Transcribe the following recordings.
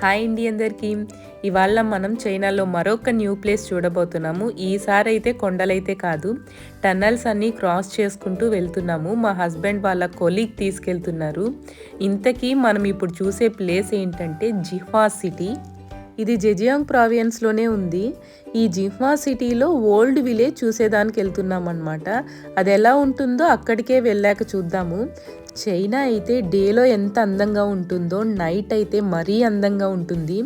Hi అండి అందరికీ. ఇవాళ మనం చైనాలో మరొక న్యూ ప్లేస్ చూడబోతున్నాము. ఈసారి అయితే కొండలైతే కాదు టన్నల్స్ అన్నీ క్రాస్ చేసుకుంటూ వెళ్తున్నాము. మా హస్బెండ్ వాళ్ళ కొలీగ్ తీసుకెళ్తున్నారు. ఇంతకీ మనం ఇప్పుడు చూసే ప్లేస్ ఏంటంటే జిహ్వా సిటీ. ఇది జెజియాంగ్ ప్రావియన్స్లోనే ఉంది. ఈ జిహ్వా సిటీలో ఓల్డ్ విలేజ్ చూసేదానికి వెళ్తున్నాం అనమాట అది ఎలా ఉంటుందో అక్కడికే వెళ్ళాక చూద్దాము. చైనా అయితే డేలో ఎంత అందంగా ఉంటుందో నైట్ అయితే మరీ అందంగా ఉంటుంది.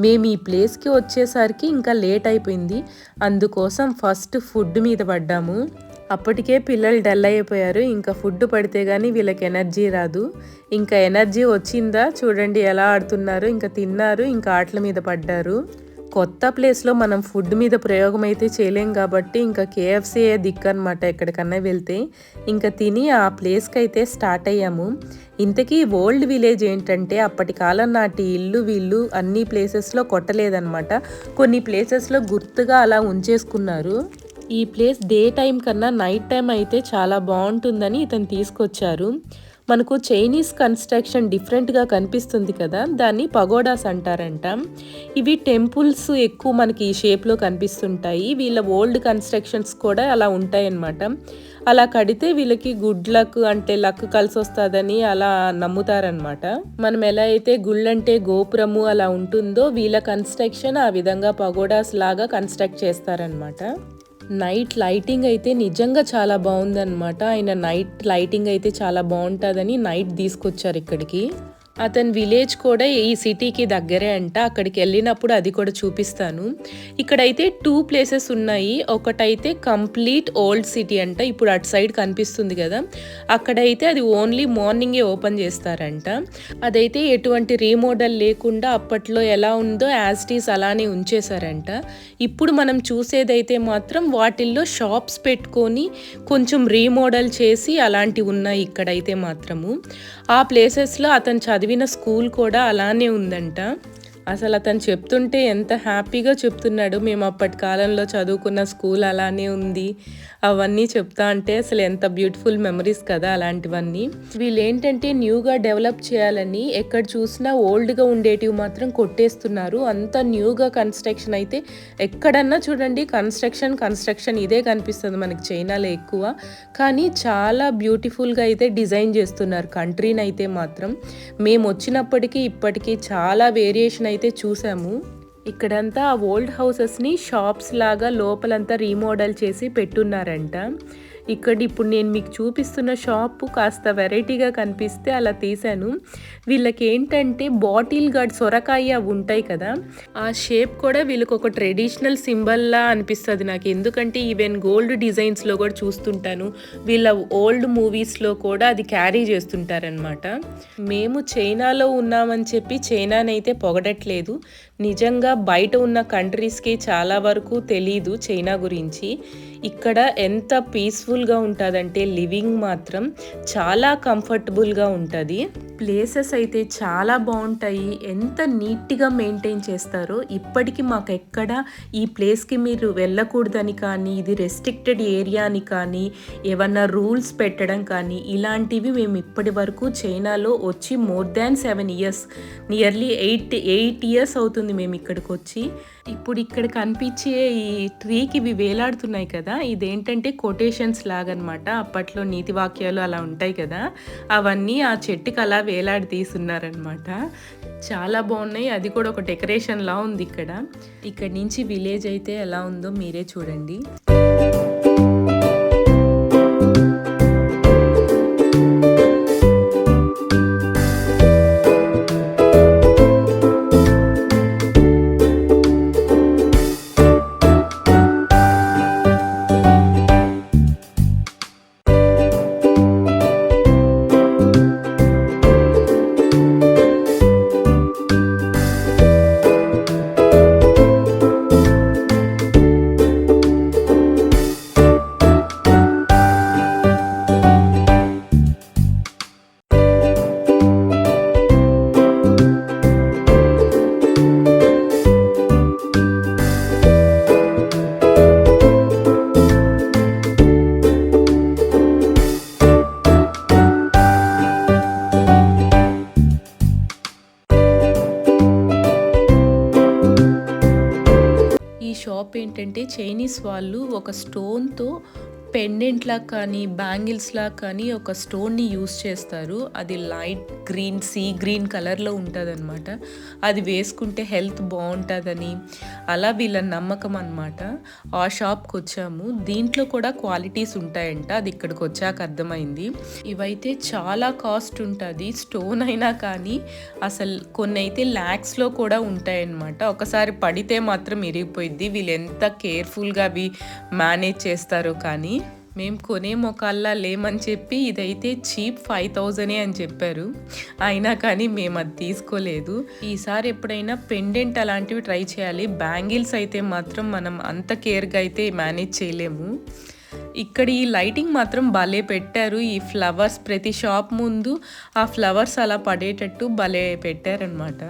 మేము ఈ ప్లేస్కి వచ్చేసరికి ఇంకా లేట్ అయిపోయింది. అందుకోసం ఫస్ట్ ఫుడ్ మీద పడ్డాము. అప్పటికే పిల్లలు డల్ అయిపోయారు. ఇంకా ఫుడ్ పడితే కానీ వీళ్ళకి ఎనర్జీ రాదు. ఇంకా ఎనర్జీ వచ్చిందా? చూడండి ఎలా ఆడుతున్నారు. ఇంకా తిన్నారు. ఇంకా ఆటల మీద పడ్డారు. కొత్త ప్లేస్లో మనం ఫుడ్ మీద ప్రయోగం అయితే చేయలేం కాబట్టి ఇంకా కేఎఫ్సీయే దిక్కు అనమాట ఎక్కడికన్నా వెళ్తే. ఇంకా తిని ఆ ప్లేస్కి అయితే స్టార్ట్ అయ్యాము. ఇంతకీ ఓల్డ్ విలేజ్ ఏంటంటే అప్పటి కాలం నాటి ఇల్లు వీళ్ళు అన్ని ప్లేసెస్లో కొట్టలేదన్నమాట. కొన్ని ప్లేసెస్లో గుర్తుగా అలా ఉంచేసుకున్నారు. ఈ ప్లేస్ డే టైం కన్నా నైట్ టైం అయితే చాలా బాగుంటుందని ఇతను తీసుకొచ్చారు. మనకు చైనీస్ కన్స్ట్రక్షన్ డిఫరెంట్గా కనిపిస్తుంది కదా దాన్ని పగోడాస్ అంటారంట. ఇవి టెంపుల్స్ ఎక్కువ మనకి ఈ షేప్లో కనిపిస్తుంటాయి. వీళ్ళ ఓల్డ్ కన్స్ట్రక్షన్స్ కూడా అలా ఉంటాయన్నమాట. అలా కడితే వీళ్ళకి గుడ్ లక్ అంటే లక్ కలిసి వస్తుందని అలా నమ్ముతారనమాట మనం ఎలా అయితే గుళ్ళంటే గోపురము అలా ఉంటుందో వీళ్ళ కన్స్ట్రక్షన్ ఆ విధంగా పగోడాస్ లాగా కన్స్ట్రక్ట్ చేస్తారనమాట నైట్ లైటింగ్ అయితే నిజంగా చాలా బాగుందన్నమాట. ఆయన నైట్ లైటింగ్ అయితే చాలా బాగుంటుందని నైట్ తీసుకొచ్చారు ఇక్కడికి. అతని విలేజ్ కూడా ఈ సిటీకి దగ్గరే అంట. అక్కడికి వెళ్ళినప్పుడు అది కూడా చూపిస్తాను. ఇక్కడైతే టూ ప్లేసెస్ ఉన్నాయి. ఒకటైతే కంప్లీట్ ఓల్డ్ సిటీ అంట. ఇప్పుడు అటు సైడ్ కనిపిస్తుంది కదా. అక్కడైతే అది ఓన్లీ మార్నింగే ఓపెన్ చేస్తారంట. అదైతే ఎటువంటి రీమోడల్ లేకుండా అప్పట్లో ఎలా ఉందో యాజ్టీస్ అలానే ఉంచేశారంట. ఇప్పుడు మనం చూసేదైతే మాత్రం వాటిల్లో షాప్స్ పెట్టుకొని కొంచెం రీమోడల్ చేసి అలాంటివి ఉన్నాయి ఇక్కడైతే మాత్రము. ఆ ప్లేసెస్లో అతను చదివిన స్కూల్ కూడా అలానే ఉందంట. అసలు అతను చెప్తుంటే ఎంత హ్యాపీగా చెప్తున్నాడు. మేము అప్పటి కాలంలో చదువుకున్న స్కూల్ అలానే ఉంది. అవన్నీ చెప్తా అంటే అసలు ఎంత బ్యూటిఫుల్ మెమరీస్ కదా అలాంటివన్నీ. వీళ్ళు ఏంటంటే న్యూగా డెవలప్ చేయాలని ఎక్కడ చూసినా ఓల్డ్గా ఉండేటివి మాత్రం కొట్టేస్తున్నారు. అంత న్యూగా కన్స్ట్రక్షన్ అయితే ఎక్కడన్నా చూడండి కన్స్ట్రక్షన్ కన్స్ట్రక్షన్ ఇదే కనిపిస్తుంది మనకి చైనాలో ఎక్కువ. కానీ చాలా బ్యూటిఫుల్గా అయితే డిజైన్ చేస్తున్నారు. కంట్రీని అయితే మాత్రం. మేము వచ్చినప్పటికీ ఇప్పటికీ చాలా వేరియేషన్ అయితే అయితే చూసాము ఇక్కడంతా ఆ ఓల్డ్ హౌసెస్ని షాప్స్ లాగా లోపలంతా రీమోడల్ చేసి పెట్టున్నారంట. ఇక్కడ ఇప్పుడు నేను మీకు చూపిస్తున్న షాపు కాస్త వెరైటీగా కనిపిస్తే అలా తీశాను. వీళ్ళకి ఏంటంటే బాటిల్ గార్డ్ సొరకాయ అవి ఉంటాయి కదా ఆ షేప్ కూడా వీళ్ళకి ఒక ట్రెడిషనల్ సింబల్లా అనిపిస్తుంది నాకు. ఎందుకంటే ఈవెన్ గోల్డ్ డిజైన్స్లో కూడా చూస్తుంటాను. వీళ్ళ ఓల్డ్ మూవీస్లో కూడా అది క్యారీ చేస్తుంటారనమాట మేము చైనాలో ఉన్నామని చెప్పి చైనానైతే పొగడట్లేదు. నిజంగా బయట ఉన్న కంట్రీస్కి చాలా వరకు తెలీదు చైనా గురించి. ఇక్కడ ఎంత పీస్ఫుల్గా ఉంటుందంటే లివింగ్ మాత్రం చాలా కంఫర్టబుల్గా ఉంటుంది. ప్లేసెస్ అయితే చాలా బాగుంటాయి. ఎంత నీట్గా మెయింటైన్ చేస్తారో ఇప్పటికీ మాకు ఎక్కడ ఈ ప్లేస్కి మీరు వెళ్ళకూడదని కానీ ఇది రెస్ట్రిక్టెడ్ ఏరియా అని కానీ ఏమన్నా రూల్స్ పెట్టడం కానీ ఇలాంటివి మేము ఇప్పటి వరకు చైనాలో వచ్చి more than seven years nearly eight eight years అవుతుంది మేము ఇక్కడికి వచ్చి ఇప్పుడు ఇక్కడ కనిపించే ఈ ట్రీకి ఇవి వేలాడుతున్నాయి కదా ఇదేంటంటే కొటేషన్స్ లాగనమాట. అప్పట్లో నీతి వాక్యాలు అలా ఉంటాయి కదా అవన్నీ ఆ చెట్టుకి అలా వేలాడి తీసున్నారనమాట చాలా బాగున్నాయి అది కూడా ఒక డెకరేషన్ లా ఉంది ఇక్కడ. ఇక్కడ నుంచి విలేజ్ అయితే ఎలా ఉందో మీరే చూడండి. చైనీస్ వాళ్ళు ఒక స్టోన్తో పెండెంట్లా కానీ బ్యాంగిల్స్లా కానీ ఒక స్టోన్ని యూస్ చేస్తారు. అది లైట్ గ్రీన్ సీ గ్రీన్ కలర్లో ఉంటుంది అది వేసుకుంటే హెల్త్ బాగుంటుందని అలా వీళ్ళ నమ్మకం అనమాట ఆ షాప్కి వచ్చాము. దీంట్లో కూడా క్వాలిటీస్ ఉంటాయంట. అది ఇక్కడికి వచ్చాక అర్థమైంది. ఇవైతే చాలా కాస్ట్ ఉంటుంది. స్టోన్ అయినా కానీ అసలు కొన్ని అయితే ల్యాక్స్లో కూడా ఉంటాయన్నమాట. ఒకసారి పడితే మాత్రం ఇరిగిపోయింది వీళ్ళు ఎంత కేర్ఫుల్గా అవి మేనేజ్ చేస్తారో కానీ. మేము కొనే మొక్కల్లా లేమని చెప్పి ఇదైతే చీప్ ఫైవ్ థౌజండే అని చెప్పారు. అయినా కానీ మేము అది తీసుకోలేదు. ఈసారి ఎప్పుడైనా పెండెంట్ అలాంటివి ట్రై చేయాలి. బ్యాంగిల్స్ అయితే మాత్రం మనం అంత కేర్గా అయితే మేనేజ్ చేయలేము. ఇక్కడ ఈ లైటింగ్ మాత్రం భలే పెట్టారు. ఈ ఫ్లవర్స్ ప్రతి షాప్ ముందు ఆ ఫ్లవర్స్ అలా పడేటట్టు భలే పెట్టారనమాట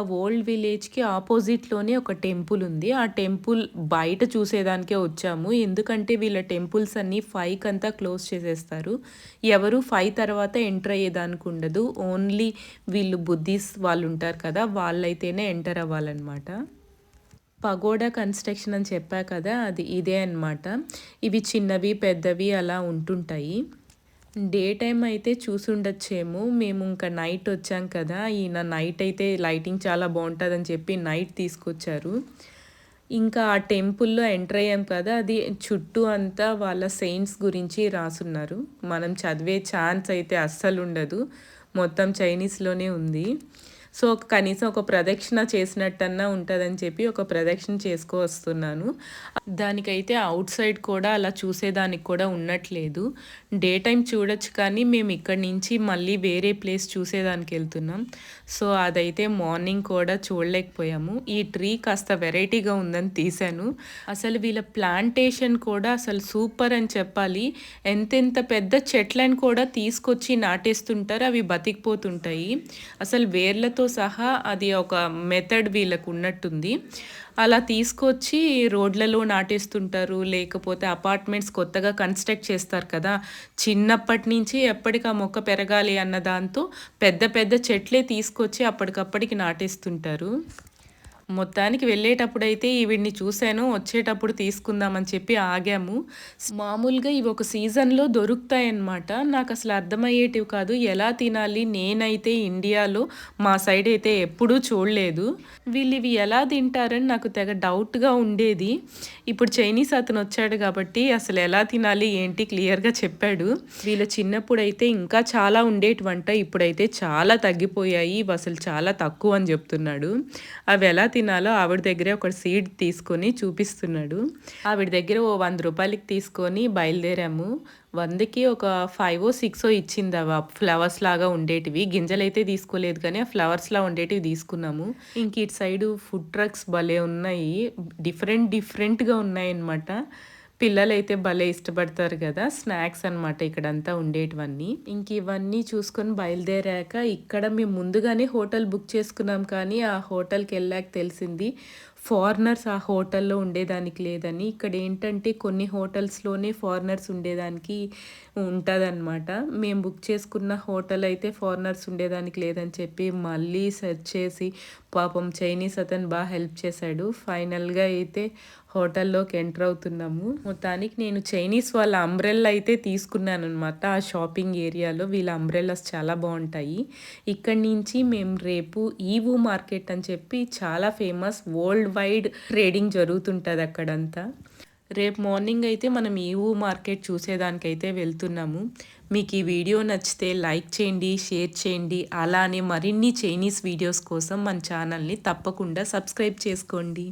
ఓల్డ్ విలేజ్కి ఆపోజిట్లోనే ఒక టెంపుల్ ఉంది. ఆ టెంపుల్ బయట చూసేదానికే వచ్చాము. ఎందుకంటే వీళ్ళ టెంపుల్స్ అన్నీ ఫైవ్కి అంతా క్లోజ్ చేసేస్తారు. ఎవరు ఫైవ్ తర్వాత ఎంటర్ అయ్యేదానికి ఉండదు. ఓన్లీ వీళ్ళు బుద్ధిస్ వాళ్ళు ఉంటారు కదా వాళ్ళైతేనే ఎంటర్ అవ్వాలన్నమాట. పగోడా కన్స్ట్రక్షన్ అని చెప్పా కదా అది ఇదే అనమాట ఇవి చిన్నవి పెద్దవి అలా ఉంటుంటాయి. డే టైం అయితే చూసుండొచ్చేమో. మేము ఇంకా నైట్ వచ్చాం కదా ఈయన నైట్ అయితే లైటింగ్ చాలా బాగుంటుందని చెప్పి నైట్ తీసుకొచ్చారు. ఇంకా ఆ టెంపుల్లో ఎంటర్ అయ్యాం కదా అది చుట్టూ అంతా వాళ్ళ సెయింట్స్ గురించి రాసున్నారు. మనం చదివే ఛాన్స్ అయితే అస్సలు ఉండదు. మొత్తం చైనీస్లోనే ఉంది. సో కనీసం ఒక ప్రదక్షిణ చేసినట్టన్నా ఉంటుందని చెప్పి ఒక ప్రదక్షిణ చేసుకో వస్తున్నాను. దానికైతే అవుట్ సైడ్ కూడా అలా చూసేదానికి కూడా ఉన్నట్లేదు. డే టైం చూడొచ్చు కానీ మేము ఇక్కడి నుంచి మళ్ళీ వేరే ప్లేస్ చూసేదానికి వెళ్తున్నాం. సో అదైతే మార్నింగ్ కూడా చూడలేకపోయాము. ఈ ట్రీ కాస్త వెరైటీగా ఉందని తీశాను. అసలు వీళ్ళ ప్లాంటేషన్ కూడా అసలు సూపర్ అని చెప్పాలి. ఎంతెంత పెద్ద చెట్లను కూడా తీసుకొచ్చి నాటేస్తుంటారు అవి బతికిపోతుంటాయి. అసలు వేర్లతో సహా అది ఒక మెథడ్ వీళ్ళకు ఉన్నట్టుంది. అలా తీసుకొచ్చి రోడ్లలో నాటేస్తుంటారు లేకపోతే అపార్ట్మెంట్స్ కొత్తగా కన్స్ట్రక్ట్ చేస్తారు కదా. చిన్నప్పటి నుంచి ఎప్పటికి ఆ మొక్క పెరగాలి అన్న దాంతో పెద్ద పెద్ద చెట్లే తీసుకొచ్చి అప్పటికప్పటికి నాటేస్తుంటారు. మొత్తానికి వెళ్ళేటప్పుడు అయితే ఈవిడ్ని చూశాను వచ్చేటప్పుడు తీసుకుందామని చెప్పి ఆగాము. మామూలుగా ఇవి ఒక సీజన్లో దొరుకుతాయన్నమాట. నాకు అసలు అర్థమయ్యేటివి కాదు. ఎలా తినాలి? నేనైతే ఇండియాలో మా సైడ్ అయితే ఎప్పుడూ చూడలేదు. వీళ్ళు ఇవి ఎలా తింటారని నాకు తెగ డౌట్గా ఉండేది. ఇప్పుడు చైనీస్ అతను వచ్చాడు కాబట్టి అసలు ఎలా తినాలి ఏంటి క్లియర్గా చెప్పాడు. వీళ్ళ చిన్నప్పుడు అయితే ఇంకా చాలా ఉండేటివంట ఇప్పుడైతే చాలా తగ్గిపోయాయి అసలు చాలా తక్కువ అని చెప్తున్నాడు. అవి ఎలా తినాలో ఆవిడ దగ్గరే ఒక సీడ్ తీసుకొని చూపిస్తున్నాడు. ఆవిడ దగ్గర ఓ వంద రూపాయలకి తీసుకొని బయలుదేరాము. వందకి ఒక ఫైవ్ సిక్స్ ఇచ్చింది అవ ఫ్లవర్స్ లాగా ఉండేటివి. గింజలు అయితే తీసుకోలేదు కానీ ఆ ఫ్లవర్స్లా ఉండేటివి తీసుకున్నాము. ఇంక ఇటు సైడు ఫుడ్ ట్రక్స్ భలే ఉన్నాయి. డిఫరెంట్ డిఫరెంట్గా ఉన్నాయన్నమాట. పిల్లలైతే భలే ఇష్టపడతారు కదా స్నాక్స్ అనమాట ఇక్కడంతా ఉండేటివన్నీ. ఇంక ఇవన్నీ చూసుకొని బయలుదేరాక ఇక్కడ మేము ముందుగానే హోటల్ బుక్ చేసుకున్నాం కానీ ఆ హోటల్కి వెళ్ళాక తెలిసింది ఫారినర్స్ ఆ హోటల్లో ఉండేదానికి లేదని. ఇక్కడ ఏంటంటే కొన్ని హోటల్స్లోనే ఫారినర్స్ ఉండేదానికి ఉంటుందన్నమాట. మేము బుక్ చేసుకున్న హోటల్ అయితే ఫారినర్స్ ఉండేదానికి లేదని చెప్పి మళ్ళీ సెర్చ్ చేసి పాపం చైనీస్ అతను బాగా హెల్ప్ చేశాడు. ఫైనల్గా అయితే హోటల్లోకి ఎంటర్ అవుతున్నాము. మొత్తానికి నేను చైనీస్ వాళ్ళ అంబ్రెల్లా అయితే తీసుకున్నాను అనమాట ఆ షాపింగ్ ఏరియాలో వీళ్ళ అంబ్రెల్లాస్ చాలా బాగుంటాయి. ఇక్కడి నుంచి మేము రేపు ఈవు మార్కెట్ అని చెప్పి చాలా ఫేమస్ వరల్డ్ వైడ్ ట్రేడింగ్ జరుగుతుంటుంది అక్కడంతా. రేపు మార్నింగ్ అయితే మనం ఈవు మార్కెట్ చూసేదానికైతే వెళ్తున్నాము. మీకు ఈ వీడియో నచ్చితే లైక్ చేయండి షేర్ చేయండి. అలానే మరిన్ని చైనీస్ వీడియోస్ కోసం మన ఛానల్ని తప్పకుండా సబ్స్క్రైబ్ చేసుకోండి.